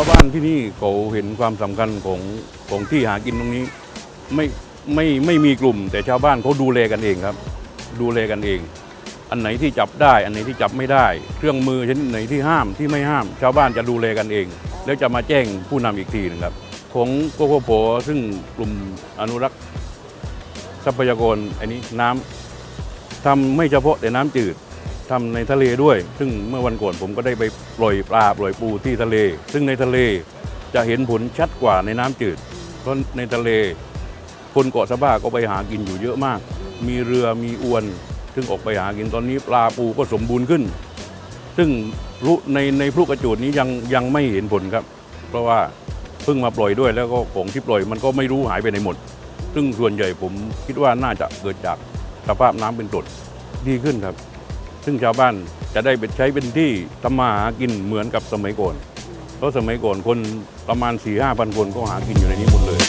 าวบ้านที่นี่เขาเห็นความสำคัญของของที่หากินตรงนี้ ไม่ไม่ไม่มีกลุ่ม แต่ชาวบ้านเขาดูแลกันเองครับ ดูแลกันเอง อันไหนที่จับได้ อันไหนที่จับไม่ได้ เครื่องมือชนิดไหนที่ห้ามที่ไม่ห้าม ชาวบ้านจะดูแลกันเอง แล้วจะมาแจ้งผู้นำอีกทีหนึงครับ ของโกโกโปซึ่งกลุ่มอนุรักษ์ทรัพยากรอันนี้น้ำทำไม่เฉพาะแต่น้ำจืด ทำในทะเลด้วย ซึ่งเมื่อวันก่อนผมก็ได้ไปปล่อยปลาปล่อยปูที่ทะเล ซึ่งในทะเลจะเห็นผลชัดกว่าในน้ำจืด เพราะในทะเล คนเกาะสะบ้าก็ไปหากินอยู่เยอะมาก มีเรือมีอวน ซึ่งออกไปหากินตอนนี้ปลาปูก็สมบูรณ์ขึ้น ซึ่งรู้ในในพลุกระจูดนี้ยังยังไม่เห็นผลครับ เพราะว่าเพิ่งมาปล่อยด้วยแล้วก็ของที่ปล่อยมันก็ไม่รู้หายไปไหนหมด ซึ่งส่วนใหญ่ผมคิดว่าน่าจะเกิดจากสภาพน้ำเป็นกรดดีขึ้นครับ ซึ่งชาวบ้านจะได้ไปใช้เป็นที่ทำมาหากินเหมือนกับสมัยก่อน เพราะสมัยก่อนคนประมาณ4ี่ห้าพันคนก็หากินอยู่ในนี้หมดเลย